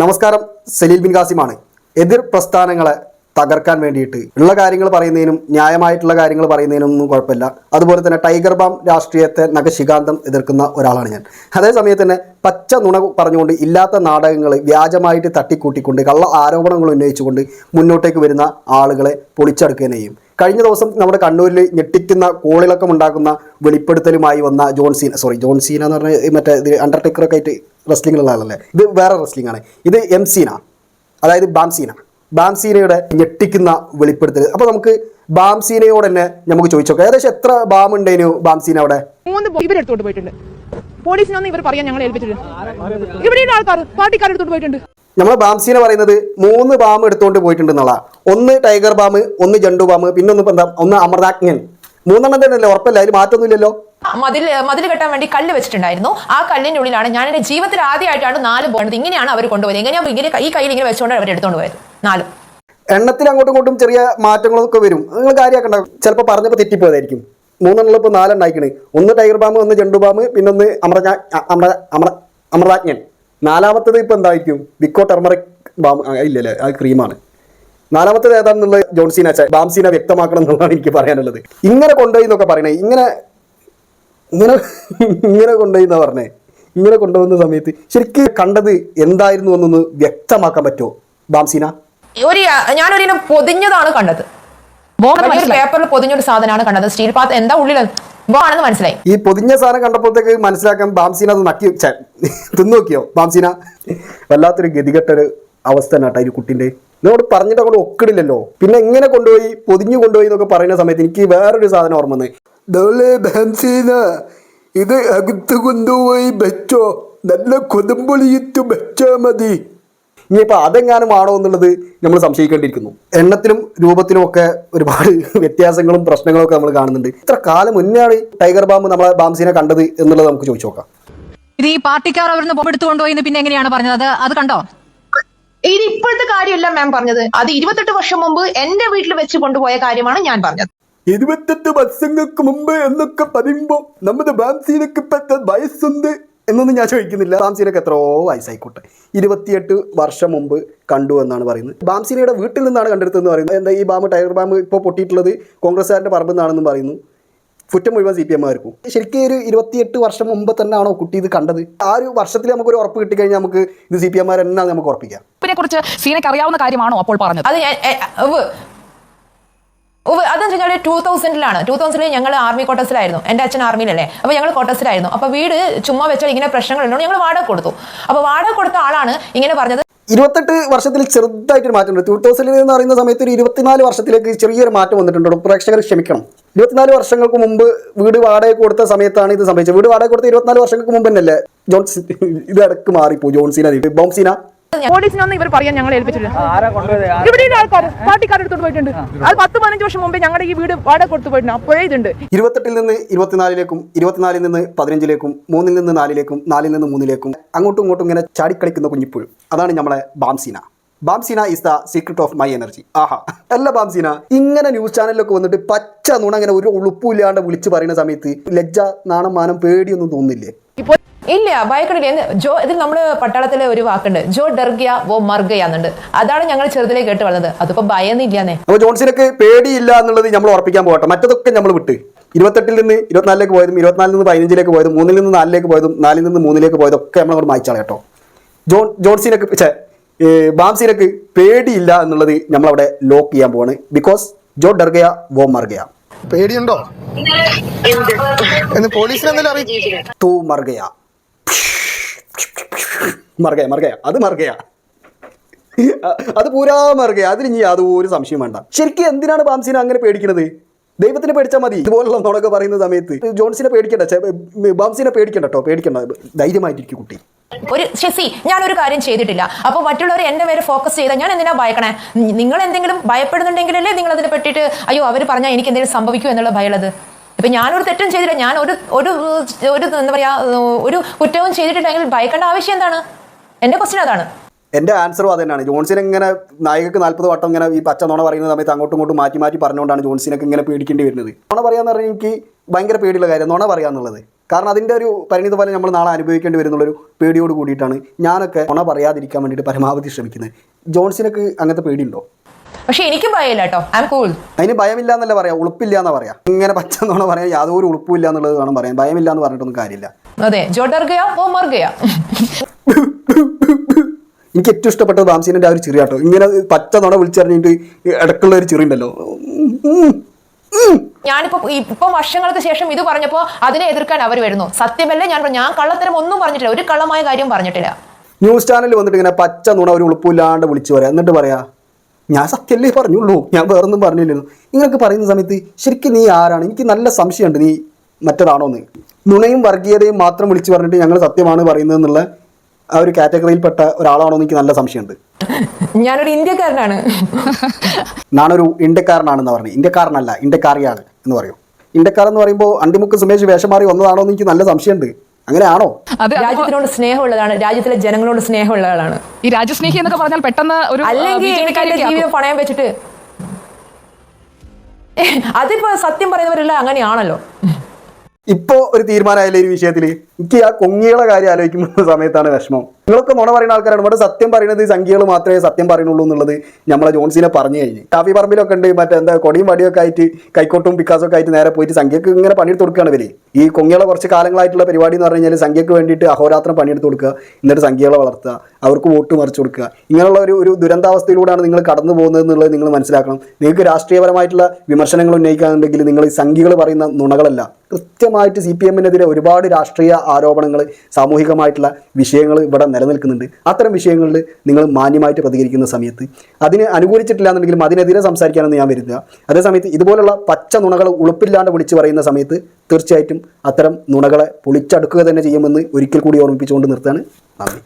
നമസ്കാരം സലീൽ ബിൻ കാസിമാണ് എതിർ പ്രസ്ഥാനങ്ങളെ തകർക്കാൻ വേണ്ടിയിട്ട് ഉള്ള കാര്യങ്ങൾ പറയുന്നതിനും ന്യായമായിട്ടുള്ള കാര്യങ്ങൾ പറയുന്നതിനൊന്നും കുഴപ്പമില്ല. അതുപോലെ തന്നെ ടൈഗർ ബാം രാഷ്ട്രീയത്തെ നഖശികാന്തം എതിർക്കുന്ന ഒരാളാണ് ഞാൻ. അതേ സമയത്ത് തന്നെ പച്ച നുണ പറഞ്ഞുകൊണ്ട് ഇല്ലാത്ത നാടകങ്ങൾ വ്യാജമായിട്ട് തട്ടിക്കൂട്ടിക്കൊണ്ട് കള്ള ആരോപണങ്ങൾ ഉന്നയിച്ചുകൊണ്ട് മുന്നോട്ടേക്ക് വരുന്ന ആളുകളെ പൊളിച്ചെടുക്കുകയും കഴിഞ്ഞ ദിവസം നമ്മുടെ കണ്ണൂരിൽ ഞെട്ടിക്കുന്ന കോളിളക്കം ഉണ്ടാക്കുന്ന വെളിപ്പെടുത്തലുമായി വന്ന ജോൺസീന സോറി ജോൺസീന എന്ന് പറഞ്ഞ മറ്റേ അണ്ടർടേക്കറൊക്കെ ആയിട്ട് റെസ്ലിംഗിലുള്ള ആളല്ലേ? ഇത് വേറെ റെസ്ലിംഗ് ആണ്. ഇത് എം സീന അതായത് ബാംസീന ബാംസീനയുടെ ഞെട്ടിക്കുന്ന വെളിപ്പെടുത്തൽ അപ്പോൾ നമുക്ക് ബാംസീനയോട് തന്നെ നമുക്ക് ചോദിച്ചു നോക്കാം ഏകദേശം എത്ര ബാം ഉണ്ടേനു ബാംസീന അവിടെ? മൂന്ന് ഇവരെടുത്തോണ്ട് പോയിട്ടുണ്ട്. പോലീസിനൊന്നും ഇവർ പറയാൻ ഞങ്ങൾ ഏൽപ്പിച്ചിട്ടുണ്ട് ഇവിടെയുള്ള ആൾക്കാർ പാർട്ടിക്കാരെടുത്തോണ്ട് പോയിട്ടുണ്ട്. നമ്മളെ ബാംസീന പറയുന്നത് മൂന്ന് ബാം എടുത്തുകൊണ്ട് പോയിട്ടുണ്ട് എന്നുള്ള. ഒന്ന് ടൈഗർ ബാം ഒന്ന് ജണ്ടു ബാം പിന്നെ ഒന്ന് എന്താ ഒന്ന് അമർനാജ്ഞൻ മൂന്നെണ്ണം തന്നെ അല്ലേ ഉറപ്പല്ല? അതിൽ മാറ്റമൊന്നുമില്ലല്ലോ മതിൽ മതിൽ കെട്ടാൻ വേണ്ടി കല്ല് വെച്ചിട്ടുണ്ടായിരുന്നു. ആ കല്ലിന്റെ ഉള്ളിലാണ് ഞാൻ എന്റെ ജീവിതത്തിൽ ആദ്യമായിട്ടാണ് നാല് പോകുന്നത് ഇങ്ങനെയാണ് അവർ കൊണ്ടുപോയത്. എങ്ങനെയാണ് ഇങ്ങനെ ഈ കയ്യിൽ ഇങ്ങനെ വെച്ചുകൊണ്ട് അവർ എടുത്തോണ്ട് പോയത്? നാല്. എണ്ണത്തിൽ അങ്ങോട്ടും ഇങ്ങോട്ടും ചെറിയ മാറ്റങ്ങളൊക്കെ വരും. നിങ്ങൾ കാര്യമാക്കണ്ട. ചിലപ്പോൾ പറഞ്ഞപ്പോൾ തെറ്റിപ്പോയതായിരിക്കും. മൂന്നെണ്ണം ഇപ്പോൾ നാലെണ്ണായിക്കണ് ഒന്ന് ടൈഗർ ബാം ഒന്ന് ജണ്ടു ബാം പിന്നെ ഒന്ന് അമൃത അമൃത അമൃ അമൃതാജ്ഞൻ നാലാമത്തത് ഇപ്പോൾ എന്തായിരിക്കും? വിക്കോ ടെർമറിക് ബാം ഇല്ലല്ലേ അത് ക്രീമാണ്. നാലാമത്തത് ഏതാണെന്നുള്ള ജോൺസീന ബാംസീന വ്യക്തമാക്കണം എന്നുള്ളതാണ് എനിക്ക് പറയാനുള്ളത്. ഇങ്ങനെ കൊണ്ടുപോയി എന്നൊക്കെ പറയണേ. ഇങ്ങനെ ഇങ്ങനെ ഇങ്ങനെ കൊണ്ടുപോയി എന്നാ പറഞ്ഞേ. ഇങ്ങനെ കൊണ്ടുവന്ന സമയത്ത് ശരിക്കും കണ്ടത് എന്തായിരുന്നു എന്നൊന്ന് വ്യക്തമാക്കാൻ പറ്റുമോ? ബാംസീന? ഒരു ഞാനൊരിനം പൊതിഞ്ഞതാണ് കണ്ടത്. ഒരു പേപ്പറിൽ പൊതിഞ്ഞൊരു സാധനമാണ് കണ്ടത്. സ്റ്റീൽ പാത്ത് എന്താ ഉള്ളിൽ ആണെന്ന് മനസ്സിലായി. ഈ പൊതിഞ്ഞ സാധനം കണ്ടപ്പോഴത്തേക്ക് മനസ്സിലാക്കാൻ ബാംസീന അത് നക്കി തിന്നോക്കിയോ? തിന്നു നോക്കിയോ ബാംസീന? വല്ലാത്തൊരു ഗതികെട്ടൊരു അവസ്ഥ തന്നെ കേട്ടോ ഈ കുട്ടിന്റെ എന്നോട് പറഞ്ഞിട്ട് അങ്ങോട്ട് ഒക്കിടില്ലല്ലോ. പിന്നെ എങ്ങനെ കൊണ്ടുപോയി? പൊതിഞ്ഞു കൊണ്ടുപോയി എന്നൊക്കെ പറയുന്ന സമയത്ത് എനിക്ക് വേറൊരു സാധനം ഓർമ്മ ഡോളെ ബാംസീന ഇത് അകത്ത് കൊണ്ടുപോയി വെച്ചോ. നല്ല കൊതുമ്പൊളിയിട്ട് വെച്ചാ മതി. ഇനിയിപ്പോൾ അതെങ്ങാനും ആണോ എന്നുള്ളത് നമ്മൾ സംശയിക്കേണ്ടിയിരിക്കുന്നു. എണ്ണത്തിലും രൂപത്തിലും ഒക്കെ ഒരുപാട് വ്യത്യാസങ്ങളും പ്രശ്നങ്ങളും ഒക്കെ നമ്മൾ കാണുന്നുണ്ട്. ഇത്ര കാലം മുന്നെയാണ് ടൈഗർ ബാമ്പ് നമ്മളെ ബാംസീനെ കണ്ടത് എന്നുള്ളത് നമുക്ക് ചോദിച്ചു നോക്കാം. ഇത് ഈ പാർട്ടിക്കാർ അവരുന്ന് എടുത്തു കൊണ്ടുപോയി പിന്നെ എങ്ങനെയാണ് പറഞ്ഞത്? അത് അത് കണ്ടോ? ഇത് ഇപ്പോഴത്തെ കാര്യമല്ല മാം പറഞ്ഞത്. അത് ഇരുപത്തെട്ട് വർഷം മുമ്പ് എന്റെ വീട്ടിൽ വെച്ച് കൊണ്ടുപോയ കാര്യമാണ് ഞാൻ പറഞ്ഞത്. ഇരുപത്തെട്ട് വർഷങ്ങൾക്ക് മുമ്പ് എന്നൊക്കെ പറയുമ്പോ നമ്മുടെ ബാംസീനക്ക് ഇപ്പത്തെ വയസ്സുണ്ട് എന്നൊന്നും ഞാൻ ചോദിക്കുന്നില്ല. ബാംസീനക്ക് എത്രയോ വയസ്സായിക്കോട്ടെ. ഇരുപത്തിയെട്ട് വർഷം മുമ്പ് കണ്ടു എന്നാണ് പറയുന്നത്. ബാംസീനയുടെ വീട്ടിൽ നിന്നാണ് കണ്ടെടുത്തതെന്ന് പറയുന്നത്. എന്താ ഈ ബാം ടൈഗർ ബാം ഇപ്പോൾ പൊട്ടിയിട്ടുള്ളത് കോൺഗ്രസ്സുകാരുടെ പറമ്പിൽ നിന്നാണെന്നും പറയുന്നു. കുറ്റം മുഴുവൻ സി പി എം ആയിരിക്കും ശരിക്കും ഒരു ഇരുപത്തിയെട്ട് വർഷം മുമ്പ് തന്നെയാണോ ആണോ കുട്ടി ഇത് കണ്ടത്? ആ ഒരു വർഷത്തിൽ നമുക്കൊരു ഉറപ്പ് കിട്ടിക്കഴിഞ്ഞാൽ നമുക്ക് ഇത് സി പി എം ആർ എന്നാ നമുക്ക് ഉറപ്പിക്കാം. ഇതിനെ കുറിച്ച് സീനക്ക് അറിയാവുന്ന കാര്യമാണോ അപ്പോൾ പറഞ്ഞത്? അത് ഉവ്വ്, അതെന്ന് ടൂ തൗസൻഡിലാണ് ടൂ തൗസൻഡിൽ ഞങ്ങൾ ആർമി ക്വാർട്ടേഴ്സിലായിരുന്നു എന്റെ അച്ഛൻ ആർമിയിലല്ലേ അപ്പോൾ ഞങ്ങൾ ക്വാർട്ടേഴ്സിലായിരുന്നു അപ്പോൾ വീട് ചുമ്മാ വെച്ചാൽ ഇങ്ങനെ പ്രശ്നങ്ങളുണ്ടോ. ഞങ്ങൾ വാടക കൊടുത്തു. അപ്പോൾ വാടക കൊടുത്ത ആളാണ് ഇങ്ങനെ പറഞ്ഞത്. ഇരുപത്തെട്ട് വർഷത്തിൽ ചെറുതായിട്ടൊരു മാറ്റമുണ്ട് ടൂ തൗസൻഡിൽ എന്ന് പറയുന്ന സമയത്ത് ഒരു ഇരുപത്തിനാല് വർഷത്തിലേക്ക് ചെറിയൊരു മാറ്റം വന്നിട്ടുണ്ടോ. പ്രേക്ഷകർ ക്ഷമിക്കണം. ഇരുപത്തിനാല് വർഷങ്ങൾക്ക് മുമ്പ് വീട് വാടക കൊടുത്ത സമയത്താണ് ഇത് സംഭവിച്ചത്. വീട് വാടക കൊടുത്ത ഇരുപത്തിനാല് വർഷങ്ങൾക്ക് മുമ്പ് തന്നെയല്ലേ? ജോൺസി ഇത് ഇടയ്ക്ക് മാറിപ്പോ ജോൺസീന ബോംസീന. പോലീസിനൊന്നും ഇവർ പറയാൻ ഞങ്ങൾ ഏൽപ്പിച്ചില്ല. ഇവിടെയുള്ള ആൾക്കാർ പാർട്ടിക്കാരെടുത്തോണ്ട് പോയിട്ടുണ്ട്. അത് പത്ത് പതിനഞ്ച് വർഷം മുമ്പേ ഞങ്ങളുടെ ഈ വീട് വാടക കൊടുത്തു പോയിട്ടുണ്ട്. അപ്പോഴേ ഇതുണ്ട്. ഇരുപത്തെട്ടിൽ നിന്ന് ഇരുപത്തിനാലിലേക്കും ഇരുപത്തിനാലിൽ നിന്ന് പതിനഞ്ചിലേക്കും മൂന്നിൽ നിന്ന് നാലിലേക്കും നാലിൽ നിന്ന് മൂന്നിലേക്കും അങ്ങോട്ടും ഇങ്ങോട്ടും ഇങ്ങനെ ചാടിക്കളിക്കുന്ന കുഞ്ഞിപ്പോഴും. അതാണ് നമ്മളെ ബാംസീന. ബാംസീന is the secret of my energy ആഹാ. അല്ല ബാംസീന ഇങ്ങനെ ന്യൂസ് ചാനലിലൊക്കെ വന്നിട്ട് പച്ച നുണ ഇങ്ങനെ ഒരു ഉളുപ്പില്ലാണ്ട് വിളിച്ചു പറയുന്ന സമയത്ത് ലജ്ജ നാണം മാനം പേടിയൊന്നും തോന്നില്ലേ ഇപ്പോൾ ഇല്ല ഭയക്കണില്ല ജോ ഇതിൽ നമ്മൾ പട്ടാളത്തിലെ ഒരു വാക്കുണ്ട്. ജോ ഡർഗിയ വോ മർഗയ എന്നുണ്ട്. അതാണ് ഞങ്ങൾ ചെറുതിലേ കേട്ട് വന്നത് അതിപ്പോ ഭയന്നില്ലാന്നേ അപ്പൊ ജോൺസിനൊക്കെ പേടിയില്ല എന്നുള്ളത് നമ്മൾ ഉറപ്പിക്കാൻ പോകട്ടെ. മറ്റതൊക്കെ നമ്മൾ വിട്ട്. ഇരുപത്തെട്ടിൽ നിന്ന് ഇരുപത്തിനാലിലേക്ക് പോയതും ഇരുപത്തിനാലിൽ നിന്ന് പതിനഞ്ചിലേക്ക് പോയതും മൂന്നിൽ നിന്ന് നാലിലേക്ക് പോയതും നാലിൽ നിന്ന് മൂന്നിലേക്ക് പോയതും ഒക്കെ നമ്മൾ അങ്ങോട്ട് മായ്ച്ചാളെ കേട്ടോ. ജോൺ ജോൺസിനൊക്കെ ഏ, ബാംസിനൊക്കെ പേടിയില്ല എന്നുള്ളത് നമ്മളവിടെ ലോക്ക് ചെയ്യാൻ പോവാണ്. ബിക്കോസ് ജോ ഡർഗയ വോ മർഗയ. പേടിയുണ്ടോ? എന്ന് പോലീസിനെ എന്തെങ്കിലും അറിയിച്ചു തൂ മർഗയ. മർഗയ മറുകയ അത് മറുകയ അത് പൂരാ മറുകയ അതിന് ഇനി യാതൊരു സംശയം വേണ്ട. ശരിക്കും എന്തിനാണ് ബാംസിനെ അങ്ങനെ പേടിക്കുന്നത് ദൈവത്തിനെ പേടിച്ചാൽ മതി. ഇതുപോലുള്ള നമ്മളൊക്കെ പറയുന്ന സമയത്ത് ജോൺസിനെ പേടിക്കണ്ട. ബാംസിനെ പേടിക്കണ്ട പേടിക്കണ്ട. ധൈര്യമായിട്ടിരിക്കും കുട്ടി. ഒരു ശശി ഞാനൊരു കാര്യം ചെയ്തിട്ടില്ല. അപ്പോൾ മറ്റുള്ളവർ എന്റെ പേര് ഫോക്കസ് ചെയ്താൽ ഞാൻ എന്തിനാ ഭയക്കണേ? നിങ്ങൾ എന്തെങ്കിലും ഭയപ്പെടുന്നുണ്ടെങ്കിലല്ലേ നിങ്ങൾ അതിനെ പറ്റിയിട്ട് അയ്യോ അവർ പറഞ്ഞാൽ എനിക്ക് എന്തെങ്കിലും സംഭവിക്കും എന്നുള്ള ഭയമുള്ളത്? ഇപ്പൊ ഞാനൊരു തെറ്റും ചെയ്തില്ല. ഞാൻ ഒരു ഒരു ഒരു എന്താ പറയാ ഒരു കുറ്റവും ചെയ്തിട്ടില്ലെങ്കിൽ ഭയക്കേണ്ട ആവശ്യം എന്താണ്? എന്റെ ക്വസ്റ്റ്യൻ അതാണ്. എന്റെ ആൻസറും അത് തന്നെയാണ് ജോൺസിൻ ഇങ്ങനെ നായകക്ക് നാൽപ്പത് വട്ടം ഇങ്ങനെ ഈ പച്ച നുണ പറയുന്ന സമയത്ത് അങ്ങോട്ടും ഇങ്ങോട്ടും മാറ്റി മാറ്റി പറഞ്ഞുകൊണ്ടാണ് ജോൺസിനൊക്കെ ഇങ്ങനെ പേടിക്കേണ്ടി വരുന്നത്. നുണ പറയാന്ന് പറഞ്ഞാൽ എനിക്ക് ഭയങ്കര പേടിയുള്ള കാര്യം നോണ പറയാന്നുള്ളത്. കാരണം അതിന്റെ ഒരു പരിണിത ഫലം നമ്മൾ നാളെ അനുഭവിക്കേണ്ടി വരുന്നുള്ളൊരു പേടിയോട് കൂടിയിട്ടാണ് ഞാനൊക്കെ നോണ പറയാതിരിക്കാൻ വേണ്ടിയിട്ട് പരമാവധി ശ്രമിക്കുന്നത്. ജോൺസിനൊക്കെ അങ്ങനത്തെ പേടിയുണ്ടോ? പക്ഷെ എനിക്ക് ഭയമില്ല കേട്ടോ. ഐ എം കൂൾ അതിന് ഭയമില്ല എന്നല്ല പറയാം ഉളുപ്പില്ല എന്ന് പറയാം. ഇങ്ങനെ പച്ച എന്നാണ് പറയാൻ യാതൊരു ഇല്ല എന്നുള്ളത് വേണം പറയാൻ. ഭയമില്ല എന്ന് പറഞ്ഞിട്ടൊന്നും കാര്യമില്ല. അതെ ജോ ഡർ ഗയാ വോ മർ ഗയാ. എനിക്ക് ഏറ്റവും ഇഷ്ടപ്പെട്ടത് ബാംസീനന്റെ ആ ഒരു ചെറിയ കേട്ടോ ഇങ്ങനെ പച്ച നുണ വിളിച്ചറിഞ്ഞിട്ട് ഇടക്കുള്ള ഒരു ചെറിയ ഉണ്ടല്ലോ. ഞാനിപ്പോ ഇപ്പൊ വർഷങ്ങൾക്ക് ശേഷം ഇത് പറഞ്ഞപ്പോ അതിനെ എതിർക്കാൻ അവർ വരുന്നു. സത്യമല്ലേ? ഞാൻ ഞാൻ കള്ളത്തരം ഒന്നും പറഞ്ഞിട്ടില്ല. ഒരു കള്ളമായ കാര്യം പറഞ്ഞിട്ടില്ല. ന്യൂസ് ചാനലിൽ വന്നിട്ട് ഇങ്ങനെ പച്ച നുണ ഒരു ഉളുപ്പില്ലാണ്ട് വിളിച്ചു പറയാം. എന്നിട്ട് പറയാ ഞാൻ സത്യമല്ലേ പറഞ്ഞുള്ളൂ. ഞാൻ വേറൊന്നും പറഞ്ഞില്ലല്ലോ. നിങ്ങൾക്ക് പറയുന്ന സമയത്ത് ശരിക്കും നീ ആരാണ്? എനിക്ക് നല്ല സംശയമുണ്ട്. നീ മറ്റൊരാണോ എന്ന്. നുണയും വർഗീയതയും മാത്രം വിളിച്ചു പറഞ്ഞിട്ട് ഞങ്ങൾ സത്യമാണ് പറയുന്നത് എന്നുള്ള ആ ഒരു കാറ്റഗറിയിൽപ്പെട്ട ഒരാളാണോ എന്ന് എനിക്ക് നല്ല സംശയമുണ്ട്. ഞാനൊരു ഇന്ത്യക്കാരനാണ്. ഞാനൊരു ഇന്ത്യക്കാരനാണെന്ന് പറഞ്ഞു. ഇന്ത്യക്കാരനല്ല ഇന്ത്യക്കാരിയാണ് എന്ന് പറയും. ഇന്ത്യക്കാർ എന്ന് പറയുമ്പോൾ അണ്ടിമുക്ക് സുമേഷ് വേഷം മാറി വന്നതാണോ എന്ന് എനിക്ക് നല്ല സംശയമുണ്ട്. അങ്ങനെയാണോ? അത് രാജ്യത്തിനോട് സ്നേഹമുള്ളതാണ് രാജ്യത്തിലെ ജനങ്ങളോട് സ്നേഹമുള്ള ആളാണ്. ഈ രാജ്യസ്നേഹി എന്നൊക്കെ പറഞ്ഞാൽ പെട്ടെന്ന് ഒരു അല്ലെങ്കിൽ പണയം വെച്ചിട്ട്. അതിപ്പോ സത്യം പറയുന്നവരെല്ലാം അങ്ങനെയാണല്ലോ. ഇപ്പോ ഒരു തീരുമാനമായില്ല ഈ വിഷയത്തിൽ എനിക്ക് ആ കൊങ്ങികളെ കാര്യം ആലോചിക്കുന്ന സമയത്താണ് വിഷമം. നിങ്ങളൊക്കെ നുണ പറയുന്ന ആൾക്കാരാണ്. ഇവിടെ സത്യം പറയുന്നത് സംഖ്യകൾ മാത്രമേ സത്യം പറയുന്നുള്ളൂ എന്നുള്ളത് നമ്മളെ ജോൺസിനെ പറഞ്ഞു കഴിഞ്ഞു. കാഫി പറമ്പിലൊക്കെ ഉണ്ട് മറ്റേ എന്താ കൊടിയും വടിയൊക്കെ ആയിട്ട് കൈക്കോട്ടും പിക്കാസൊക്കെ ആയിട്ട് നേരെ പോയിട്ട് സംഖ്യക്ക് ഇങ്ങനെ പണിയെടുത്ത് കൊടുക്കുകയാണ് ഇവർ. ഈ കൊങ്ങികളെ കുറച്ച് കാലങ്ങളായിട്ടുള്ള പരിപാടി എന്ന് പറഞ്ഞു കഴിഞ്ഞാൽ സംഖ്യക്ക് വേണ്ടിയിട്ട് അഹോരാത്രം പണിയെടുത്ത് കൊടുക്കുക എന്നിട്ട് സംഖ്യകളെ വളർത്തുക അവർക്ക് വോട്ട് മറിച്ചു കൊടുക്കുക. ഇങ്ങനെയുള്ള ഒരു ഒരു ദുരന്താവസ്ഥയിലൂടെയാണ് നിങ്ങൾ കടന്നു പോകുന്നത് എന്നുള്ളത് നിങ്ങൾ മനസ്സിലാക്കണം. നിങ്ങൾക്ക് രാഷ്ട്രീയപരമായിട്ടുള്ള വിമർശനങ്ങൾ ഉന്നയിക്കാനുണ്ടെങ്കിൽ നിങ്ങൾ ഈ സംഖ്യകൾ പറയുന്ന നുണകളല്ല. കൃത്യമായിട്ട് സി പി എമ്മിനെതിരെ ഒരുപാട് രാഷ്ട്രീയ ആരോപണങ്ങൾ സാമൂഹികമായിട്ടുള്ള വിഷയങ്ങൾ ഇവിടെ നിലനിൽക്കുന്നുണ്ട്. അത്തരം വിഷയങ്ങളിൽ നിങ്ങൾ മാന്യമായിട്ട് പ്രതികരിക്കുന്ന സമയത്ത് അതിന് അനുകൂലിച്ചിട്ടില്ല എന്നുണ്ടെങ്കിലും അതിനെതിരെ സംസാരിക്കാനൊന്നും ഞാൻ വരുന്നില്ല അതേസമയത്ത് ഇതുപോലുള്ള പച്ച നുണകൾ ഉളുപ്പില്ലാണ്ട് വിളിച്ച് പറയുന്ന സമയത്ത് തീർച്ചയായിട്ടും അത്തരം നുണകളെ പൊളിച്ചടുക്കുക തന്നെ ചെയ്യുമെന്ന് ഒരിക്കൽ കൂടി ഓർമ്മിപ്പിച്ചുകൊണ്ട് നിർത്താണ് നന്ദി.